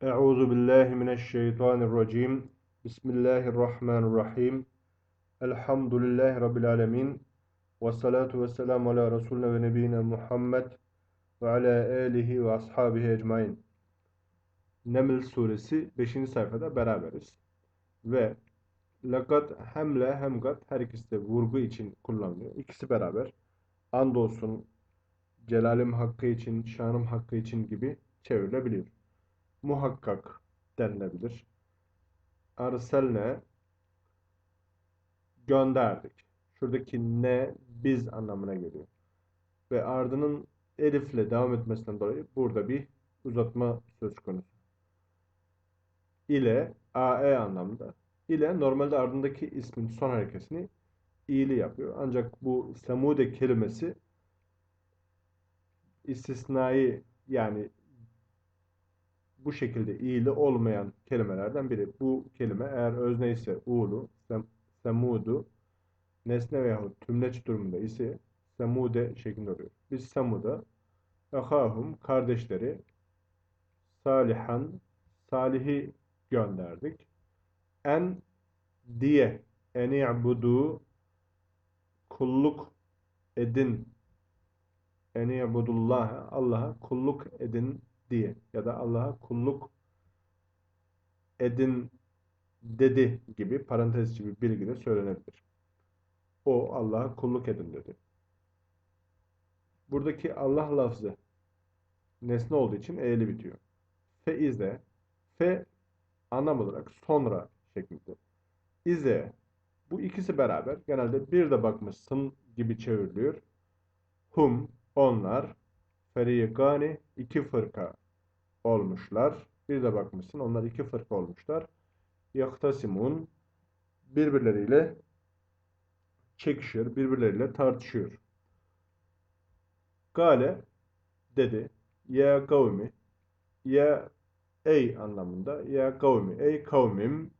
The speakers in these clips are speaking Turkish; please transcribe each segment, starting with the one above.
Euzu billahi mineşşeytanirracim. Bismillahirrahmanirrahim. Elhamdülillahi rabbil alamin. Ve salatu vesselamu ala resulina ve nebiyina Muhammed ve ala alihi ve ashabihi ecmaîn. Neml suresi 5. sayfada beraberiz. Ve lakat hemle hemgat her ikisi de vurgu için kullanılıyor. İkisi beraber. Andolsun celalim hakkı için, şanım hakkı için gibi çevrilebiliyor muhakkak denilebilir. Arselne gönderdik. Şuradaki ne biz anlamına geliyor. Ve ardının elifle devam etmesinden dolayı burada bir uzatma söz konusu. İle AE anlamında. İle normalde ardındaki ismin son harekesini iyili yapıyor. Ancak bu semude kelimesi istisnai yani bu şekilde iyili olmayan kelimelerden biri. Bu kelime eğer özne ise u'lu, sem, semudu, nesne veyahut tümleç durumunda ise semude şeklinde oluyor. Biz semuda ehahum kardeşleri salihan salihi gönderdik. En diye en i'budu kulluk edin en i'budullaha Allah'a kulluk edin diye ya da Allah'a kulluk edin dedi gibi parantez gibi bilgi de söylenebilir. O Allah'a kulluk edin dedi. Buradaki Allah lafzı nesne olduğu için e'li bitiyor. Fe ize fe anlam olarak sonra şeklinde. İze bu ikisi beraber genelde bir de bakmışsın gibi çevriliyor. Hum onlar ferikani iki fırka olmuşlar. Bir de bakmışsın onlar iki fırka olmuşlar. Yahtasimun birbirleriyle çekişiyor, birbirleriyle tartışıyor. Gale dedi ya kavmi ya ey anlamında ya kavmi ey kavmim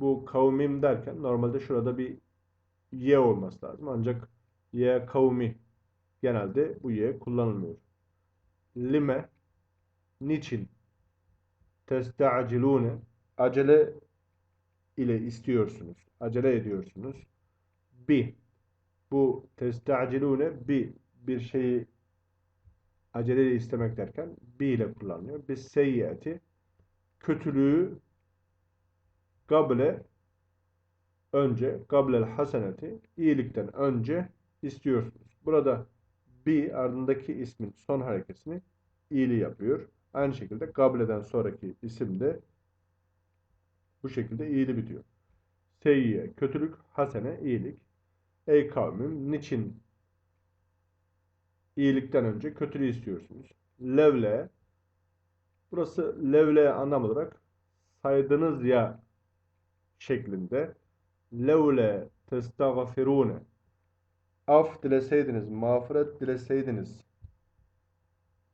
bu kavmim derken normalde şurada bir ye olması lazım. Ancak ya kavmi genelde bu ye kullanılmıyor. Lime niçin testacilune acele ile istiyorsunuz. Acele ediyorsunuz. Bi bu testacilune bi bir şeyi acele istemek derken bi ile kullanılıyor. Biz seyyiyeti kötülüğü gable önce gablel haseneti iyilikten önce istiyorsunuz. Burada bi ardındaki ismin son harekesini iyili yapıyor. Aynı şekilde Gable'den sonraki isim de bu şekilde iyili bitiyor. Seyyiye kötülük, hasene iyilik. Ey kavmim niçin iyilikten önce kötülüğü istiyorsunuz? Levle burası levle anlam olarak saydınız ya şeklinde levle testağfirune af dileseydiniz, mağfiret dileseydiniz.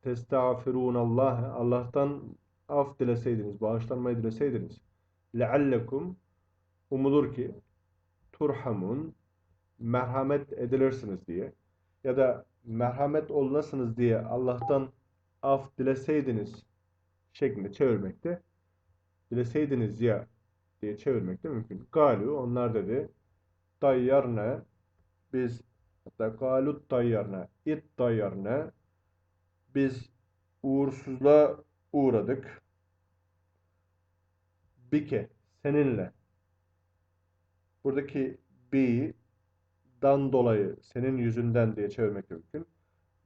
Testağfirûnallâhe Allah'tan af dileseydiniz, bağışlanmayı dileseydiniz. Leallekum umulur ki turhamun merhamet edilirsiniz diye ya da merhamet olunasınız diye Allah'tan af dileseydiniz şeklinde çevirmekte. Dileseydiniz ya diye çevirmekte mümkün. Galu onlar dedi tayyarne biz hatta galut tayyarne it tayyarne biz uğursuzluğa uğradık. Bike seninle. Buradaki bi dan dolayı senin yüzünden diye çevirmek mümkün.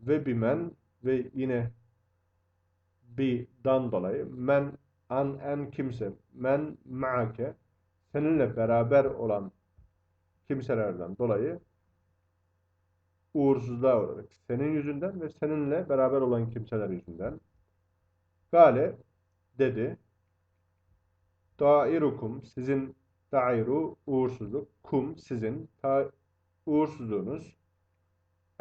Ve bimen ve yine bi dan dolayı men an en kimse men ma'ake seninle beraber olan kimselerden dolayı uğursuzluğa uğradık. Senin yüzünden ve seninle beraber olan kimseler yüzünden. Gale dedi. Dairukum sizin dairu uğursuzluk. Kum sizin ta, uğursuzluğunuz.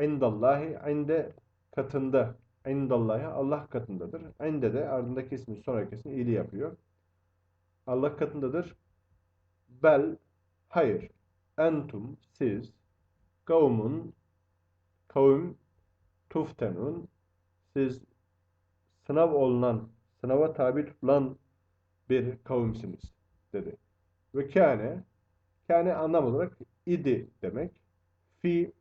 İndallahi inde katında. İndallahi Allah katındadır. İnde de ardındaki ismin son harekesini iyiliği yapıyor. Allah katındadır. Bel hayır. Entum siz kavmun kavim tuftenun siz sınav olunan sınava tabi tutulan bir kavimsiniz dedi. Ve kâne, kâne anlam olarak idi demek. Fi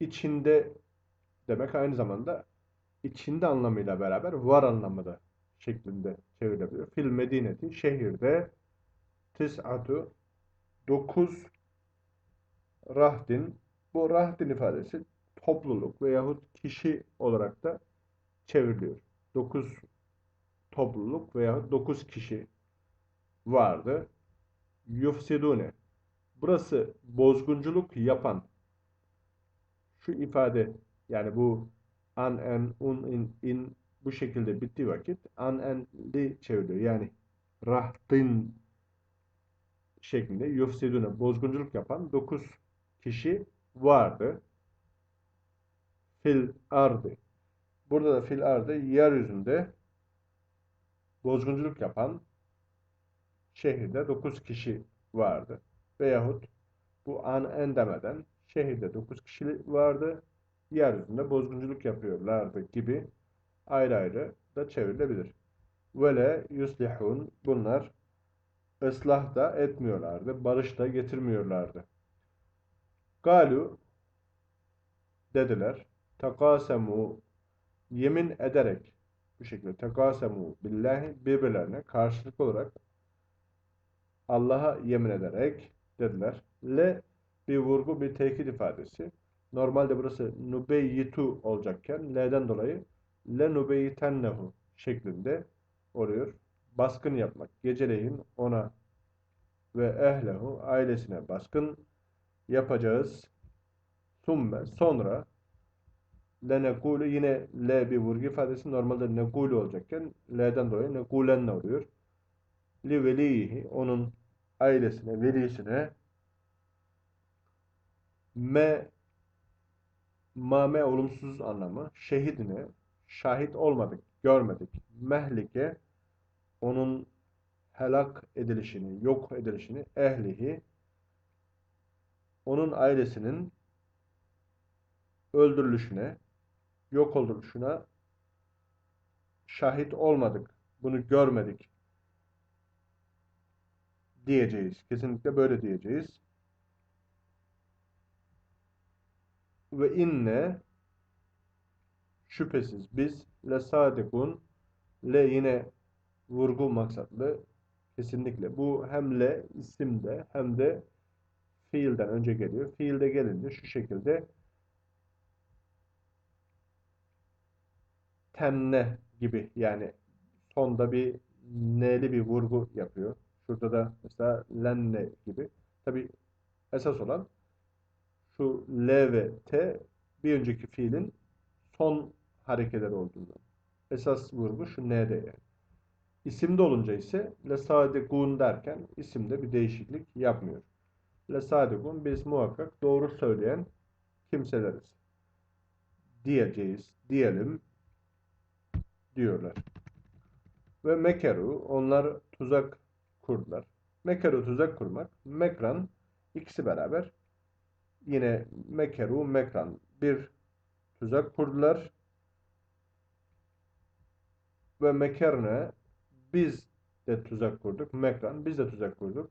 içinde demek aynı zamanda içinde anlamıyla beraber var anlamı da şeklinde çevrilebiliyor. Fil medineti şehirde tis'atu 9 rahdin bu rahdin ifadesi topluluk veyahut kişi olarak da çevriliyor. 9 topluluk veyahut 9 kişi vardı. Yufsidune. Burası bozgunculuk yapan şu ifade yani bu an en un in, in bu şekilde bittiği vakit an enli çevriliyor. Yani rahdin şeklinde yufsidune bozgunculuk yapan 9 kişi vardı. Fil ardı. Burada da fil ardı yeryüzünde bozgunculuk yapan şehirde 9 kişi vardı. Veyahut bu an en demeden şehirde 9 kişi vardı. Yeryüzünde bozgunculuk yapıyorlardı gibi ayrı ayrı da çevrilebilir. Vele yuslihun bunlar ıslah da etmiyorlardı. Barış da getirmiyorlardı. Galu dediler. Takasemu yemin ederek bu şekilde tekasemu billahi birbirlerine karşılık olarak Allah'a yemin ederek dediler. Le bir vurgu bir tekit ifadesi. Normalde burası nubeyyitu olacakken L'den dolayı le nubeyyitennehu şeklinde oluyor. Baskın yapmak. Geceleyin ona ve ehlehu ailesine baskın yapacağız. Summe sonra lenekulu yine L bir vurgu ifadesi normalde nekulu olacakken L'den dolayı nekulenne oluyor. Li velihi onun ailesine, velisine me mame olumsuz anlamı şehidine şahit olmadık, görmedik. Mehlike onun helak edilişini, yok edilişini ehlihi onun ailesinin öldürülüşüne, yok oluşuna şahit olmadık. Bunu görmedik diyeceğiz. Kesinlikle böyle diyeceğiz. Ve inne şüphesiz biz le sadikun le yine vurgu maksatlı kesinlikle. Bu hem le isimde hem de fiilden önce geliyor. Fiilde gelince şu şekilde tenne gibi yani sonda bir ne'li bir vurgu yapıyor. Şurada da mesela lenne gibi. Tabi esas olan şu L ve T bir önceki fiilin son hareketleri olduğundan. Esas vurgu şu N'de yani. İsimde olunca ise lesadigun derken isimde bir değişiklik yapmıyor. Lesadigun biz muhakkak doğru söyleyen kimseleriz. Diyeceğiz, diyelim diyorlar. Ve mekeru onlar tuzak kurdular. Mekeru tuzak kurmak, mekran ikisi beraber yine mekeru mekran bir tuzak kurdular. Ve mekerne biz de tuzak kurduk. Mekran biz de tuzak kurduk.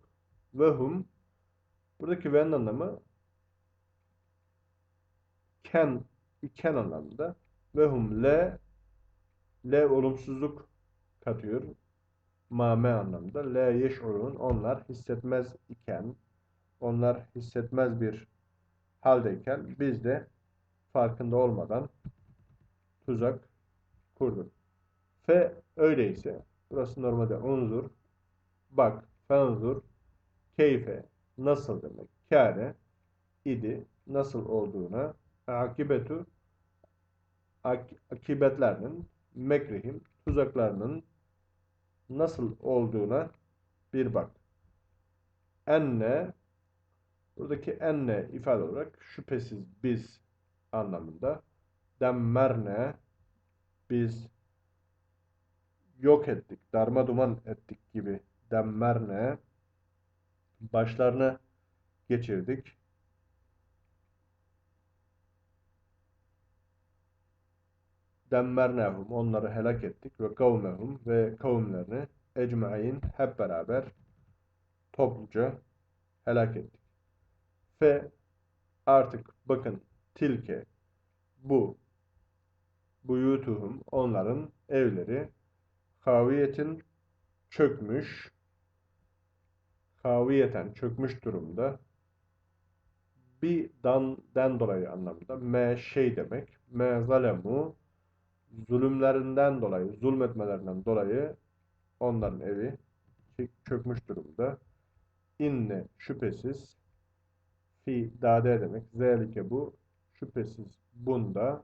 Ve hum buradaki ve'nin anlamı ken iken anlamında. Ve hum le le olumsuzluk katıyor. Mame anlamında. Le yeş'urun onlar hissetmez iken onlar hissetmez bir haldeyken biz de farkında olmadan tuzak kurduk. Fe öyleyse burası normalde unzur bak fenzur keyfe nasıl demek kâne idi nasıl olduğuna akibetu ak akibetlerinin mekrihim tuzaklarının nasıl olduğuna bir bak. Enne buradaki enne ifade olarak şüphesiz biz anlamında demmerne biz yok ettik, darma duman ettik gibi demmerne başlarına geçirdik. Demmernehum onları helak ettik ve kavmehum ve kavimlerini ecmain hep beraber topluca helak ettik. Fe artık bakın tilke bu buyutuhum onların evleri kaviyetin çökmüş kaviyeten çökmüş durumda bir dan den dolayı anlamında me şey demek me zalemu zulümlerinden dolayı zulmetmelerinden dolayı onların evi çökmüş durumda. İnne şüphesiz fi dade demek. Zelike bu şüphesiz bunda.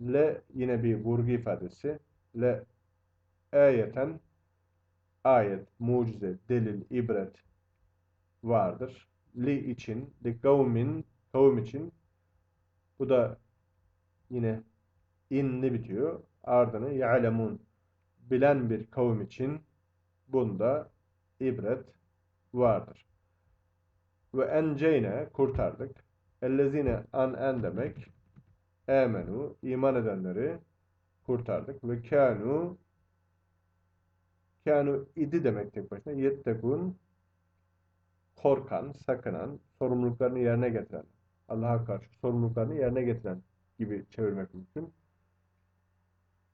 Le yine bir vurgu ifadesi. Le ayeten ayet, mucize, delil, ibret vardır. Li için, li kavmin, kavim için. Bu da yine inni bitiyor. Ardını ya'lemun bilen bir kavim için bunda ibret vardır. Ve enceyne kurtardık. Ellezine an en demek emenu iman edenleri kurtardık ve kanu kanu idi demek tek başına yettekun korkan, sakınan, sorumluluklarını yerine getiren, Allah'a karşı sorumluluklarını yerine getiren gibi çevirmek mümkün.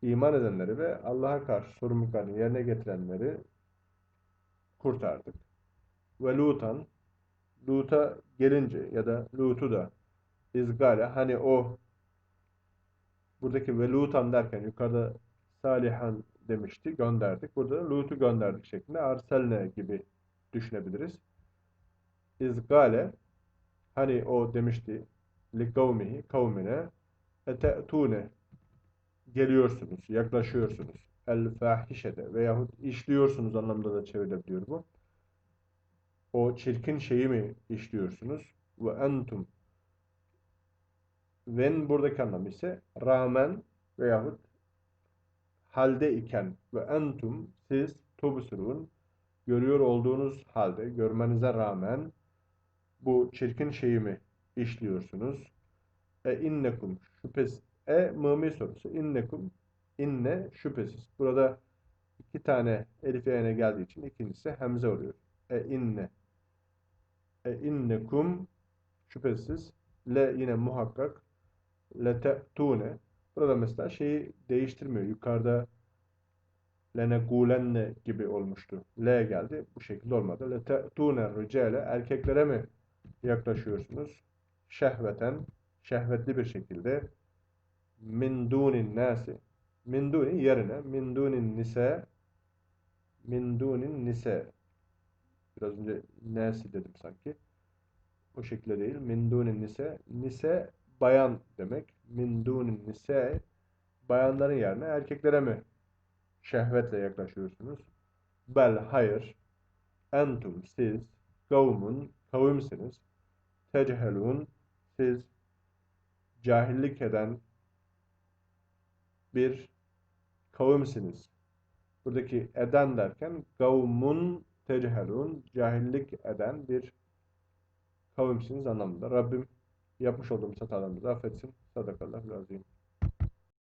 İman edenleri ve Allah'a karşı sorumluluklarını yerine getirenleri kurtardık. Ve Lutan, Lut'a gelince ya da Lut'u da izgale, hani o buradaki ve Lutan derken yukarıda Salihan demişti, gönderdik. Burada da Lut'u gönderdik şeklinde arselne gibi düşünebiliriz. İzgale hani o demişti li kavmihi kavmine ete'tune geliyorsunuz, yaklaşıyorsunuz. El fahişede veyahut işliyorsunuz anlamda da çevrilebiliyor bu. O çirkin şeyi mi işliyorsunuz? Ve entum ven buradaki anlamı ise rağmen veyahut halde iken ve entum siz tubsurun görüyor olduğunuz halde görmenize rağmen bu çirkin şeyi mi işliyorsunuz? E innekum şüphesiz. E mımi sorusu. İnnekum inne şüphesiz. Burada iki tane elif yerine geldiği için ikincisi hemze oluyor. E inne. E innekum şüphesiz. Le yine muhakkak. Le te'tune. Burada mesela şeyi değiştirmiyor. Yukarıda lenegulenne gibi olmuştu. L geldi. Bu şekilde olmadı. Le te'tune ricale. Erkeklere mi yaklaşıyorsunuz. Şehveten, şehvetli bir şekilde min dunin nasi. Min duni yerine min dunin nise min dunin nise. Biraz önce nasi dedim sanki. O şekilde değil. Min dunin nise. Nise bayan demek. Min dunin nise bayanların yerine erkeklere mi şehvetle yaklaşıyorsunuz? Bel hayır. Entum siz kavmun kavimsiniz. Techehelun siz cahillik eden bir kavimsiniz. Buradaki eden derken kavmun techehelun cahillik eden bir kavimsiniz anlamında. Rabbim yapmış olduğumuz hatalarımızı affetsin. Sadakallahu lazim.